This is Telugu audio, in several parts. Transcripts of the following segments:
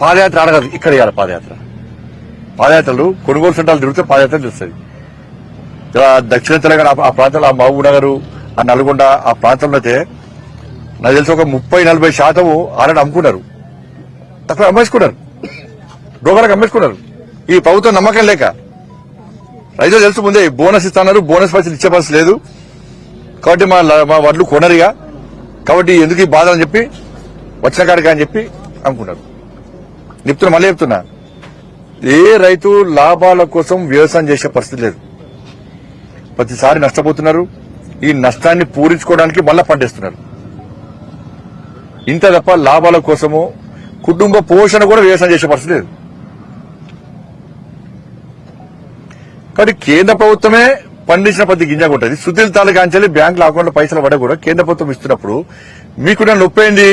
పాదయాత్ర అడగదు ఇక్కడ ఇవ్వాలి పాదయాత్ర. పాదయాత్రలు కొనుగోలు సెంటర్లు తిరిగితే పాదయాత్ర తెలుస్తుంది ఇలా దక్షిణ తెలంగాణ ఆ- ప్రాంతంలో ఆ మహబూబ్ నగర్ ఆ నల్గొండ ఆ ప్రాంతంలో అయితే నాకు తెలిసి ఒక ముప్పై నలభై శాతము ఆల్రెడీ అమ్ముకున్నారు. అక్కడ అమ్మేసుకున్నారు. డోగరకు అమ్మేసుకున్నారు. ఈ ప్రభుత్వం నమ్మకం లేక. రైతులు తెలుసు ముందే బోనస్ ఇస్తున్నారు బోనస్ పైసలు ఇచ్చే పరిస్థితి లేదు. కాబట్టి మా మా వడ్లు కొనరిగా కాబట్టి ఎందుకు ఈ బాధ అని చెప్పి వచ్చిన కాడికి అని చెప్పి అనుకున్నారు చెప్తున్నా మళ్ళీ చెప్తున్నా. ఏ రైతు లాభాల కోసం వ్యవసాయం చేసే పరిస్థితి లేదు. ప్రతిసారి నష్టపోతున్నారు. ఈ నష్టాన్ని పూరించుకోవడానికి మళ్ళా పండిస్తున్నారు. ఇంత తప్ప లాభాల కోసము కుటుంబ పోషణ కూడా వ్యవసాయం చేసే పరిస్థితి లేదు. కాబట్టి కేంద్ర ప్రభుత్వమే పండించిన పది గింజ కొట్టది. తాలూకా తాలూకాంచెల్లి బ్యాంకుల అకౌంట్లో పైసలు పడ కూడా కేంద్ర ప్రభుత్వం ఇస్తున్నప్పుడు మీకున్న నొప్పి ఏంది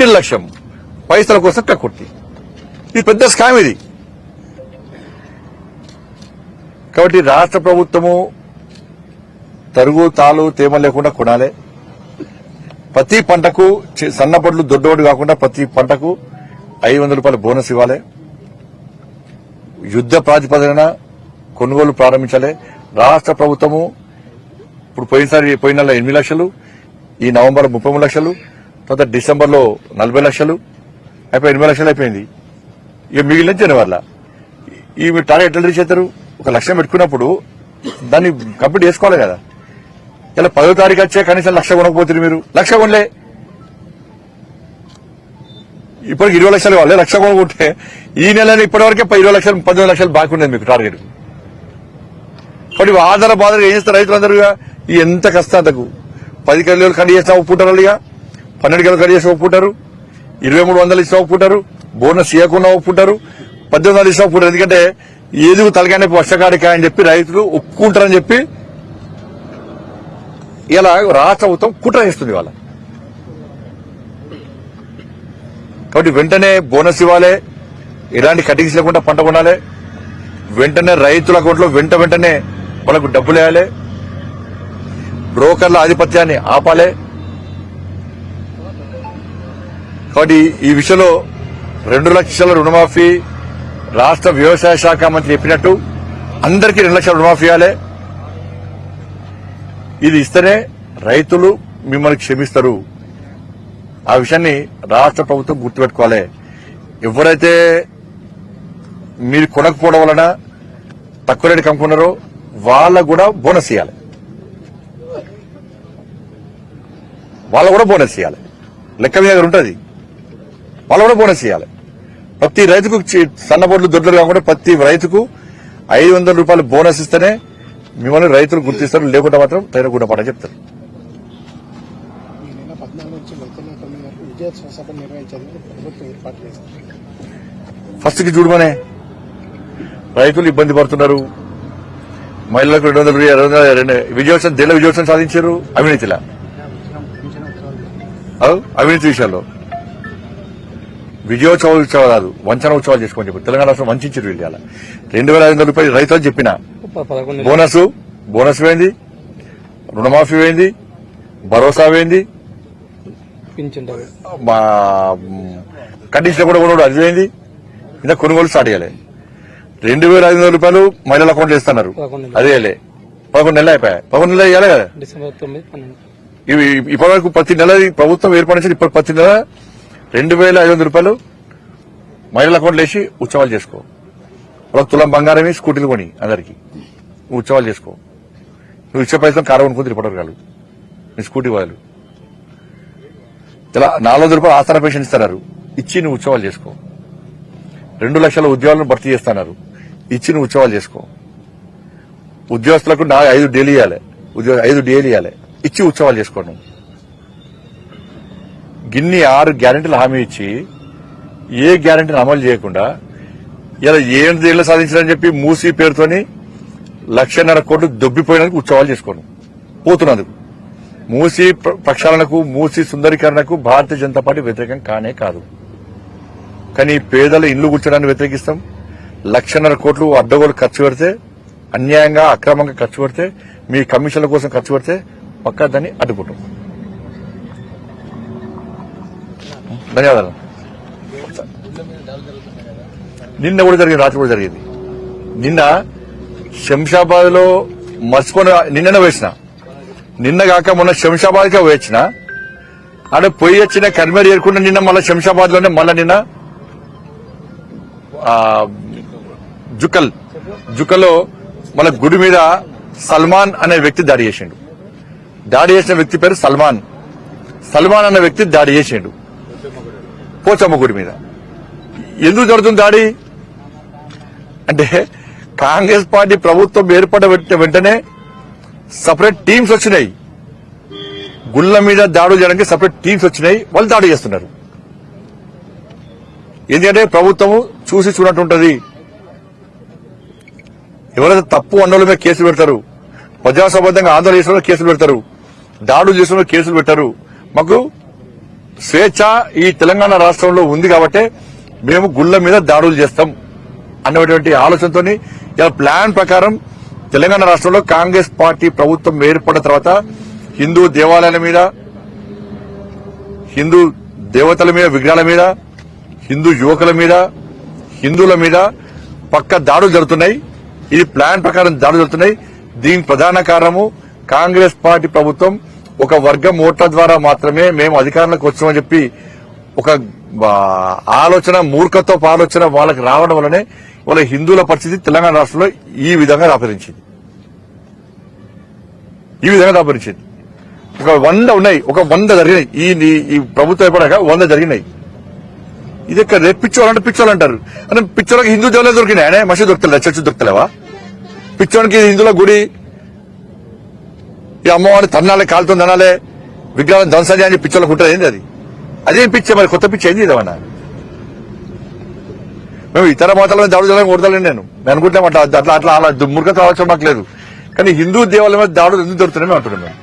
నిర్లక్ష్యం. పైసల కోసం కక్కుర్తి ఇది పెద్ద స్కామ్ ఇది. కాబట్టి రాష్ట్ర ప్రభుత్వము తరుగు తాలు తేమ లేకుండా కొనాలి. ప్రతి పంటకు చి- సన్నపడ్లు దొడ్డోడు కాకుండా ప్రతి పంటకు ఐదు వందల రూపాయల బోనస్ ఇవ్వాలి. యుద్ద ప్రాతిపదికన కొనుగోలు ప్రారంభించాలి. రాష్ట్ర ప్రభుత్వము ఇప్పుడు పోయినసారి పోయిన నెల ఎనిమిది లక్షలు ఈ నవంబర్ ముప్పై లక్షలు తర్వాత డిసెంబర్లో నలభై లక్షలు అయిపోయి ఎనిమిది లక్షలు అయిపోయింది. ఇక మిగిలిన జనవరిల ఈ మీరు టార్గెట్ ఎట్లా రీచ్ అవుతారు? ఒక లక్ష్యం పెట్టుకున్నప్పుడు దాన్ని కంప్లీట్ చేసుకోవాలి కదా. ఇలా పదో తారీఖు వచ్చే కనీసం లక్ష కొనకపోతుంది మీరు. లక్ష కొనలే. ఇప్పటికి ఇరవై లక్షలు కావాలి. లక్ష కొనుక్కుంటే ఈ నెలని ఇప్పటివరకే ఇరవై లక్షలు పంతొమ్మిది లక్షలు బాకీ ఉండేది మీకు టార్గెట్. కాబట్టి ఆధార బాధ ఏం చేస్తారు రైతులందరూ ఇక? కష్టం అంతకు. పది కిలోలు కడి చేసినా ఒప్పుకుంటారు ఇక. పన్నెండు కిలోలు కడి చేసి ఒప్పుకుంటారు. ఇరవై మూడు వందలు ఇస్తా ఒప్పుకుంటారు బోనస్ ఇవ్వకుండా ఒప్పుకుంటారు పద్దెనిమిది వందలు ఇస్తా ఒప్పుకుంటారు ఎందుకంటే ఏది తలకానే వర్షకాడికా అని చెప్పి రైతులు ఒప్పుకుంటారని చెప్పి ఇలా రాష్ట్ర ప్రభుత్వం కుట్ర చేస్తుంది వాళ్ళ కాబట్టి వెంటనే బోనస్ ఇవ్వాలి. ఎలాంటి కటింగ్స్ లేకుండా పంట కొనాలి. వెంటనే రైతుల అకౌంట్లో వెంట వెంటనే వాళ్ళకు డబ్బులు వేయాలి. బ్రోకర్ల ఆధిపత్యాన్ని ఆపాలి. కాబట్టి ఈ విషయంలో రెండు లక్షల రుణమాఫీ రాష్ట్ర వ్యవసాయ శాఖ మంత్రి చెప్పినట్టు అందరికీ రెండు లక్షల రుణమాఫీ ఇవ్వాలి. ఇది ఇస్తేనే రైతులు మిమ్మల్ని క్షమిస్తారు. ఆ విషయాన్ని రాష్ట్ర ప్రభుత్వం గుర్తుపెట్టుకోవాలి. ఎవరైతే మీరు కొనకపోవడం వలన తక్కువ రేటు కమ్ముకున్నారో వాళ్ళకు కూడా బోనస్ ఇవ్వాలి. వాళ్ళకు కూడా బోనస్ ఇవ్వాలి. లెక్క మీద దగ్గర ఉంటుంది. వాళ్ళు కూడా బోనస్ ఇవ్వాలి ప్రతి రైతుకు సన్నబొడ్లు దొడ్లు కాకుండా ప్రతి రైతుకు ఐదు వందల రూపాయలు బోనస్ ఇస్తేనే మిమ్మల్ని రైతులు గుర్తిస్తారు లేకుండా మాత్రం తైన గుణపడని చెప్తారు. ఈ నెల పద్నాలుగు నుంచి వెళ్తున్న తొమ్మిది వరకు విజయోత్సవ సభ నిర్వహించేందుకు ప్రభుత్వం ఏర్పాటు చేస్తుంది ఫస్ట్కి చూడమనే రైతులు ఇబ్బంది పడుతున్నారు. మహిళలకు రెండు వందల రెండు విజయోత్సవం దేని విజయోత్సవం సాధించారు? అవినీతిలా? అవు? అవినీతి విషయాల్లో విజయోత్సవ ఉత్సవాలు కాదు వంచన ఉత్సవాలు చేసుకోమని చెప్పి తెలంగాణ రాష్ట్రం వంచారు వీళ్ళు. రెండు వేల ఐదు వందల రూపాయలు రైతులు చెప్పిన. బోనస్ బోనస్ పోయింది రుణమాఫీ పోయింది భరోసా పోయింది. మా కండిషన్ కూడా కొనుగోలు అది పోయింది ఇంకా కొనుగోలు స్టార్ట్ చేయాలి. రెండు వేల ఐదు వందల రూపాయలు మహిళల అకౌంట్లో ఇస్తున్నారు. అదే. పదకొండు నెలలు అయిపోయాయి. పదకొండు నెలలు వేయాలి కదా? ఇవి ఇప్పటి వరకు ప్రతి నెల ప్రభుత్వం ఏర్పడించి ఇప్పుడు ప్రతి నెల రెండు వేల ఐదు వందల రూపాయలు మహిళల అకౌంట్ వేసి ఉత్సవాలు చేసుకో. ఒక తులం బంగారం వేసి స్కూటీలు కొని అందరికి. ఉత్సవాలు చేసుకో. నువ్వు ఇచ్చే పైసలు కారం కొనుక్కుని ఇప్పటివరకు కాదు నీ స్కూటీ వాళ్ళు. ఇలా నాలుగు వందల రూపాయలు ఆస్థాన పెన్షన్ ఇస్తున్నారు. ఇచ్చి నువ్వు ఉత్సవాలు చేసుకో. రెండు లక్షల ఉద్యోగాలను భర్తీ చేస్తున్నారు. ఇచ్చి నువ్వు ఉత్సవాలు చేసుకో. ఉద్యోగస్తులకు నా ఐదు డేలు ఇవ్వాలి ఉద్యోగ ఐదు డేలు ఇవ్వాలి ఇచ్చి ఉత్సవాలు చేసుకోండి గిన్ని ఆరు గ్యారెంటీలు హామీ ఇచ్చి ఏ గ్యారెంటీని అమలు చేయకుండా ఇలా ఏళ్ళు సాధించాలని చెప్పి మూసీ పేరుతోని లక్షన్నర కోట్లు దొబ్బిపోయినందుకు ఉత్సవాలు చేసుకోను పోతున్నందుకు మూసీ ప్రక్షాళనకు మూసీ సుందరీకరణకు భారతీయ జనతా పార్టీ వ్యతిరేకం కానే కాదు. కానీ పేదల ఇల్లు కూర్చోడానికి వ్యతిరేకిస్తాం. లక్షన్నర కోట్లు అడ్డగోలు ఖర్చు పెడితే అన్యాయంగా అక్రమంగా ఖర్చు పెడితే మీ కమిషన్ల కోసం ఖర్చు పెడితే పక్కా దాన్ని అడ్డుకుంటాం. ధన్యవాదాలు. నిన్న కూడా జరిగింది రాత్రి కూడా జరిగింది. నిన్న శంషాబాద్లో మర్చిపోయిన నిన్ననే వేసిన. నిన్న కాక మొన్న శంషాబాద్ కే వేసిన. ఆడ పోయి వచ్చిన కర్మేరు ఏరుకున్న నిన్న మళ్ళీ శంషాబాద్లోనే మళ్ళీ నిన్న జుకల్ జుకల్లో మళ్ళీ మన గుడి మీద సల్మాన్ అనే వ్యక్తి దాడి చేసిండు. దాడి చేసిన వ్యక్తి పేరు సల్మాన్. సల్మాన్ అనే వ్యక్తి దాడి చేసిండు. పోచమ్మ గుడి మీద. ఎందుకు జరుగుతుంది దాడి? అంటే కాంగ్రెస్ పార్టీ ప్రభుత్వం ఏర్పడ వెంటనే సపరేట్ టీమ్స్ వచ్చినాయి. గుళ్ళ మీద దాడులు చేయడానికి సపరేట్ టీమ్స్ వచ్చినాయి. వాళ్ళు దాడి చేస్తున్నారు. ఎందుకంటే ప్రభుత్వము చూసి చూడట్టుంటది ఎవరైతే తప్పు అన్నోళ్ళ మీద కేసులు పెడతారు ప్రజాసంబద్ధంగా ఆందోళన చేసిన కేసులు పెడతారు దాడులు చేసిన కేసులు పెట్టారు. మాకు స్వేచ్ఛ ఈ తెలంగాణ రాష్ట్రంలో ఉంది కాబట్టి మేము గుళ్ళ మీద దాడులు చేస్తాం అన్నటువంటి ఆలోచనతో ఇలా ప్లాన్ ప్రకారం తెలంగాణ రాష్ట్రంలో కాంగ్రెస్ పార్టీ ప్రభుత్వం ఏర్పడిన తర్వాత హిందూ దేవాలయాల మీద హిందూ దేవతల మీద విగ్రహాల మీద హిందూ యువకుల మీద హిందువుల మీద పక్క దాడులు జరుగుతున్నాయి. ఇది ప్లాన్ ప్రకారం దాడులు జరుగుతున్నాయి. దీని ప్రధాన కారణము కాంగ్రెస్ పార్టీ ప్రభుత్వం ఒక వర్గం ఓట్ల ద్వారా మాత్రమే మేము అధికారంలోకి వచ్చామని చెప్పి ఒక ఆలోచన మూర్ఖతో ఆలోచన వాళ్ళకి రావడం వల్లనే వాళ్ళ హిందువుల పరిస్థితి తెలంగాణ రాష్ట్రంలో ఈ విధంగా దాపరించింది. ఈ విధంగా దాపరించింది. ఒక వంద ఉన్నాయి ఒక వంద జరిగినాయి. ఈ ఈ- ప్రభుత్వం అయిపోయాక వంద జరిగినాయి. ఇది ఇక్కడ రేపు పిచ్చోళ్ళంటే పిచ్చోళ్ళు అంటారు అంటే పిచ్చోళ్ళకి హిందూ దేవులే దొరికినాయి. ఆయన మసీదు దొరుకుతలే చర్చ్ దొరుకుతలేవా పిచ్చోనికి హిందువుల గుడి ఈ అమ్మవారిని తన్నాలే కాలుతో తనాలే విగ్రహం ధ్వంసం అని పిచ్చోళ్ళకి ఉంటుంది ఏంది అది? అదేం పిచ్చే మరి కొత్త పిచ్చి ఏంది ఇదేమన్నా మేము ఇతర మతాల మీద దాడులు చేయాలని కొడతలేను నేను. నేను అనుకుంటాం అట్లా అట్లా అట్లా అలా దుర్ముఖత ఆలోచన మాకు లేదు. కానీ హిందూ దేవాలయం మీద దాడులు ఎందుకు దొరుకుతున్నాయి అంటున్నాం మేము.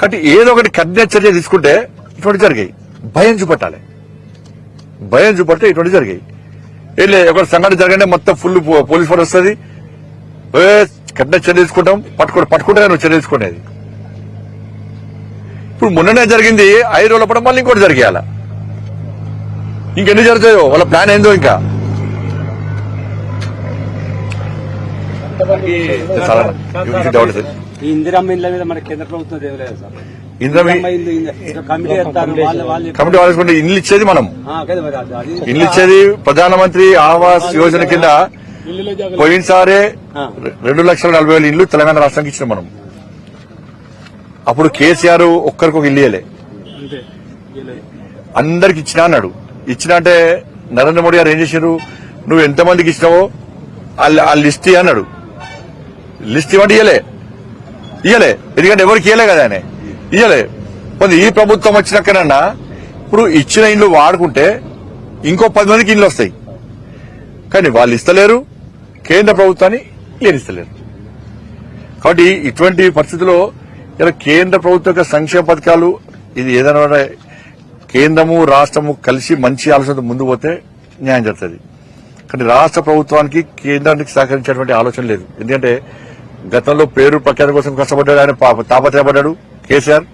కాబట్టి ఏదో ఒకటి కఠిన చర్య తీసుకుంటే ఇటువంటి జరిగాయి. భయం చూపట్టాలి. భయం చూపడితే ఇటువంటి జరిగాయి. ఏం లేదు ఒక సంఘటన జరగండి మొత్తం ఫుల్ పోలీస్ ఫోర్స్ వస్తుంది. కఠిన చర్య తీసుకుంటాం పట్టుకో పట్టుకుంటే నువ్వు చర్య తీసుకునేది. ఇప్పుడు మొన్ననే జరిగింది ఐదు రోజుల పాటు మళ్ళీ ఇంకోటి జరిగేయాల. ఇంకెన్ని జరుగుతాయో వాళ్ళ ప్లాన్ ఏందో ఇంకా. ఇందిరమ్మ ఇళ్ళ మీద మన కేంద్ర ప్రభుత్వం దేవలేదు సార్. కమిటీ వేస్తారు వాళ్ళు వాళ్ళు కమిటీ వాళ్ళకి ఇల్లు ఇచ్చేది మనం. ఆ, కదా మరి అది- అది ఇల్లు ఇచ్చేది ప్రధానమంత్రి ఆవాస్ యోజన కింద పోయినసారే. రెండు లక్షల నలభై వేల ఇల్లు తెలంగాణ రాష్ట్రానికి ఇచ్చిన మనం. అప్పుడు కేసీఆర్ ఒక్కరికి ఒక ఇల్లు ఇయ్యలే. అందరికి ఇచ్చినా అన్నాడు. ఇచ్చిన అంటే నరేంద్ర మోడీ గారు ఏం చేశారు? నువ్వు ఎంతమందికి ఇచ్చినావో ఆ- ఆ లిస్ట్ అన్నాడు. లిస్ట్ ఇవ్వండి ఇయ్యలే. ఇయ్యలే. ఎందుకంటే ఎవరికి ఇయ్యలే కదా ఆయన. ఇయ్యలే. కొంత ఈ ప్రభుత్వం వచ్చినాకనన్నా ఇప్పుడు ఇచ్చిన ఇండ్లు వాడుకుంటే ఇంకో పది మందికి ఇండ్లు వస్తాయి. కానీ వాళ్ళు ఇస్తలేరు. కేంద్ర ప్రభుత్వాన్ని లేనిస్తలేరు కాబట్టి ఇటువంటి పరిస్థితిలో ఇలా కేంద్ర ప్రభుత్వ యొక్క సంక్షేమ పథకాలు ఇది ఏదైనా కేంద్రము రాష్ట్రము కలిసి మంచి ఆలోచనతో ముందు పోతే న్యాయం జరుగుతుంది. కానీ రాష్ట్ర ప్రభుత్వానికి కేంద్రానికి సహకరించేటువంటి ఆలోచన లేదు. ఎందుకంటే గతంలో పేరు ప్రఖ్యాతి కోసం కష్టపడ్డాడు ఆయన పా- తాపత్రయపడ్డాడు కేసీఆర్.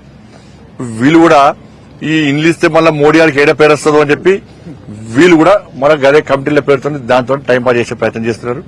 వీళ్ళు కూడా ఈ ఇన్లిస్తే మళ్ళీ మోడీ గారికి ఏడ పేరు వస్తుందో అని చెప్పి వీళ్ళు కూడా మన అదే కమిటీల పేరుతో దాంతో టైం పాస్ చేసే ప్రయత్నం చేస్తున్నారు.